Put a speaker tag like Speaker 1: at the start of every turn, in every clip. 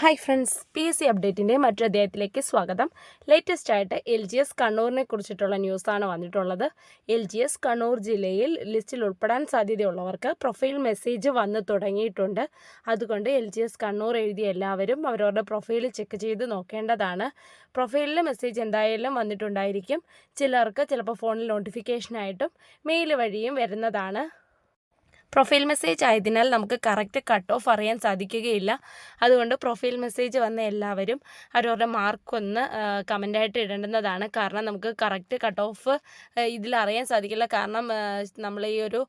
Speaker 1: Hi friends P S C അപ്ഡേറ്റിന്റെ മറ്റൊരു അദ്ദേഹത്തിലേക്ക് സ്വാഗതം. ലേറ്റസ്റ്റ് ആയിട്ട് എൽ ജി എസ് കണ്ണൂരിനെ കുറിച്ചിട്ടുള്ള ന്യൂസാണ് വന്നിട്ടുള്ളത്. എൽ ജി എസ് കണ്ണൂർ ജില്ലയിൽ ലിസ്റ്റിൽ ഉൾപ്പെടാൻ സാധ്യതയുള്ളവർക്ക് പ്രൊഫൈൽ മെസ്സേജ് വന്ന് തുടങ്ങിയിട്ടുണ്ട്. അതുകൊണ്ട് എൽ ജി എസ് കണ്ണൂർ എഴുതിയ എല്ലാവരും അവരവരുടെ പ്രൊഫൈൽ ചെക്ക് ചെയ്ത് നോക്കേണ്ടതാണ്. പ്രൊഫൈലിൽ മെസ്സേജ് എന്തായാലും വന്നിട്ടുണ്ടായിരിക്കും. ചിലർക്ക് ചിലപ്പോൾ ഫോണിൽ നോട്ടിഫിക്കേഷനായിട്ടും മെയിൽ വഴിയും വരുന്നതാണ്. പ്രൊഫൈൽ മെസ്സേജ് ആയതിനാൽ നമുക്ക് കറക്റ്റ് കട്ട് ഓഫ് അറിയാൻ സാധിക്കുകയില്ല. അതുകൊണ്ട് പ്രൊഫൈൽ മെസ്സേജ് വന്ന എല്ലാവരും അവരവരുടെ മാർക്ക് ഒന്ന് കമന്റായിട്ട് ഇടേണ്ടുന്നതാണ് കാരണം നമുക്ക് കറക്റ്റ് കട്ട് ഓഫ് ഇതിൽ അറിയാൻ സാധിക്കില്ല. കാരണം നമ്മൾ ഈ ഒരു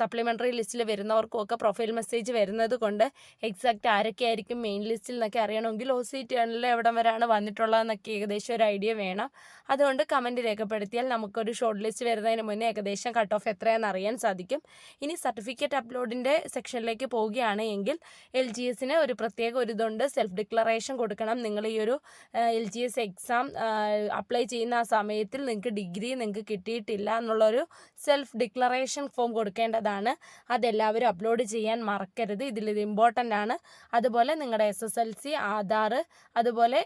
Speaker 1: സപ്ലിമെന്ററി ലിസ്റ്റിൽ വരുന്നവർക്കുമൊക്കെ പ്രൊഫൈൽ മെസ്സേജ് വരുന്നത് കൊണ്ട് എക്സാക്റ്റ് ആരൊക്കെ ആയിരിക്കും മെയിൻ ലിസ്റ്റിൽ നിന്നൊക്കെ അറിയണമെങ്കിൽ ഒ സി ടേണിൽ എവിടം വരെയാണ് വന്നിട്ടുള്ളതെന്നൊക്കെ ഏകദേശം ഒരു ഐഡിയ വേണം. അതുകൊണ്ട് കമന്റ് രേഖപ്പെടുത്തിയാൽ നമുക്കൊരു ഷോർട്ട് ലിസ്റ്റ് വരുന്നതിന് മുന്നേ ഏകദേശം കട്ട് ഓഫ് എത്രയാണെന്ന് അറിയാൻ സാധിക്കും. ഇനി സർട്ടിഫിക്കറ്റ് സർട്ടിഫിക്കറ്റ് അപ്ലോഡിന്റെ സെക്ഷനിലേക്ക് പോവുകയാണ് എങ്കിൽ എൽ ജി എസിന് ഒരു പ്രത്യേക ഒരു ഇതുണ്ട്. സെൽഫ് ഡിക്ലറേഷൻ കൊടുക്കണം. നിങ്ങൾ ഈ ഒരു L G S exam apply ചെയ്യുന്ന ആ സമയത്തിൽ നിങ്ങൾക്ക് ഡിഗ്രി നിങ്ങൾക്ക് കിട്ടിയിട്ടില്ല എന്നുള്ളൊരു സെൽഫ് ഡിക്ലറേഷൻ ഫോം കൊടുക്കേണ്ടതാണ്. അതെല്ലാവരും അപ്ലോഡ് ചെയ്യാൻ മറക്കരുത്. ഇതിൽ ഇത് ഇമ്പോർട്ടന്റ് ആണ്. അതുപോലെ നിങ്ങളുടെ S S L C Aadhaar അതുപോലെ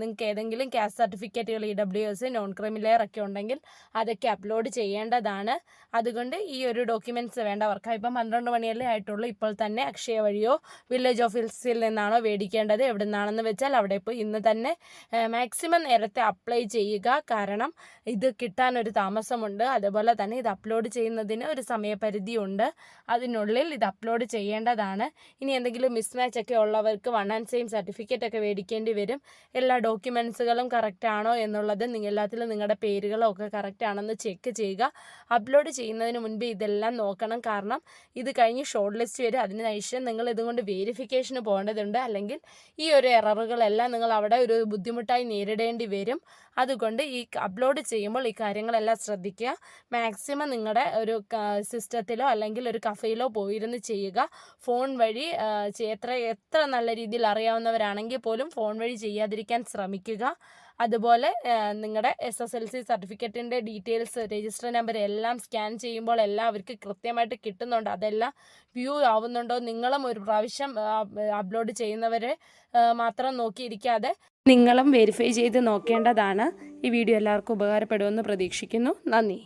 Speaker 1: നിങ്ങൾക്ക് ഏതെങ്കിലും കാസ്റ്റ് സർട്ടിഫിക്കറ്റുകൾ E W S non creamy layer ഒക്കെ ഉണ്ടെങ്കിൽ അതൊക്കെ അപ്ലോഡ് ചെയ്യേണ്ടതാണ്. അതുകൊണ്ട് ഈ ഒരു ഡോക്യുമെന്റ്സ് വേണ്ടവർക്ക്. ഇപ്പം പന്ത്രണ്ട് മണിയല്ലേ ആയിട്ടുള്ളൂ. ഇപ്പോൾ തന്നെ അക്ഷയ വഴിയോ വില്ലേജ് ഓഫീസിൽ നിന്നാണോ മേടിക്കേണ്ടത് എവിടെ നിന്നാണെന്ന് വെച്ചാൽ അവിടെ ഇപ്പോൾ ഇന്ന് തന്നെ മാക്സിമം നേരത്തെ അപ്ലൈ ചെയ്യുക. കാരണം ഇത് കിട്ടാനൊരു താമസമുണ്ട്. അതുപോലെ തന്നെ ഇത് അപ്ലോഡ് ചെയ്യുന്നതിന് ഒരു സമയപരിധിയുണ്ട്. അതിനുള്ളിൽ ഇത് അപ്ലോഡ് ചെയ്യേണ്ടതാണ്. ഇനി എന്തെങ്കിലും മിസ്മാച്ച് ഒക്കെ ഉള്ളവർക്ക് വൺ ആൻഡ് സെയിം സർട്ടിഫിക്കറ്റ് ഒക്കെ മേടിക്കേണ്ടി വരും. എല്ലാ ഡോക്യുമെൻസുകളും കറക്റ്റ് ആണോ എന്നുള്ളത് നിങ്ങൾ എല്ലാത്തിലും നിങ്ങളുടെ പേരുകളൊക്കെ കറക്റ്റ് ആണെന്ന് ചെക്ക് ചെയ്യുക. അപ്ലോഡ് ചെയ്യുന്നതിന് മുൻപ് ഇതെല്ലാം നോക്കണം. കാരണം ഇത് കഴിഞ്ഞ് ഷോർട്ട് ലിസ്റ്റ് വരും അതിനുശേഷം നിങ്ങൾ ഇതുകൊണ്ട് വേരിഫിക്കേഷന് പോകേണ്ടതുണ്ട്. അല്ലെങ്കിൽ ഈ ഒരു എററുകളെല്ലാം നിങ്ങൾ അവിടെ ഒരു ബുദ്ധിമുട്ടായി നേരിടേണ്ടി വരും. അതുകൊണ്ട് ഈ അപ്ലോഡ് ചെയ്യുമ്പോൾ ഈ കാര്യങ്ങളെല്ലാം ശ്രദ്ധിക്കുക. മാക്സിമം നിങ്ങളുടെ ഒരു സിസ്റ്റത്തിലോ അല്ലെങ്കിൽ ഒരു കഫയിലോ പോയിരുന്ന് ചെയ്യുക. ഫോൺ വഴി എത്ര എത്ര നല്ല രീതിയിൽ അറിയാവുന്നവരാണെങ്കിൽ പോലും ഫോൺ വഴി ചെയ്യാതിരിക്കാൻ ശ്രമിക്കുക. അതുപോലെ നിങ്ങളുടെ എസ് എസ് എൽ സി സർട്ടിഫിക്കറ്റിന്റെ ഡീറ്റെയിൽസ് രജിസ്റ്റർ നമ്പർ എല്ലാം സ്കാൻ ചെയ്യുമ്പോൾ എല്ലാം അവർക്ക് കൃത്യമായിട്ട് കിട്ടുന്നുണ്ട്. അതെല്ലാം വ്യൂ ആവുന്നുണ്ടോ? നിങ്ങളും ഒരു പ്രാവശ്യം അപ്ലോഡ് ചെയ്യുന്നവരെ മാത്രം നോക്കിയിരിക്കാതെ നിങ്ങളും വെരിഫൈ ചെയ്ത് നോക്കേണ്ടതാണ്. ഈ വീഡിയോ എല്ലാവർക്കും ഉപകാരപ്പെടുമെന്ന് പ്രതീക്ഷിക്കുന്നു. നന്ദി.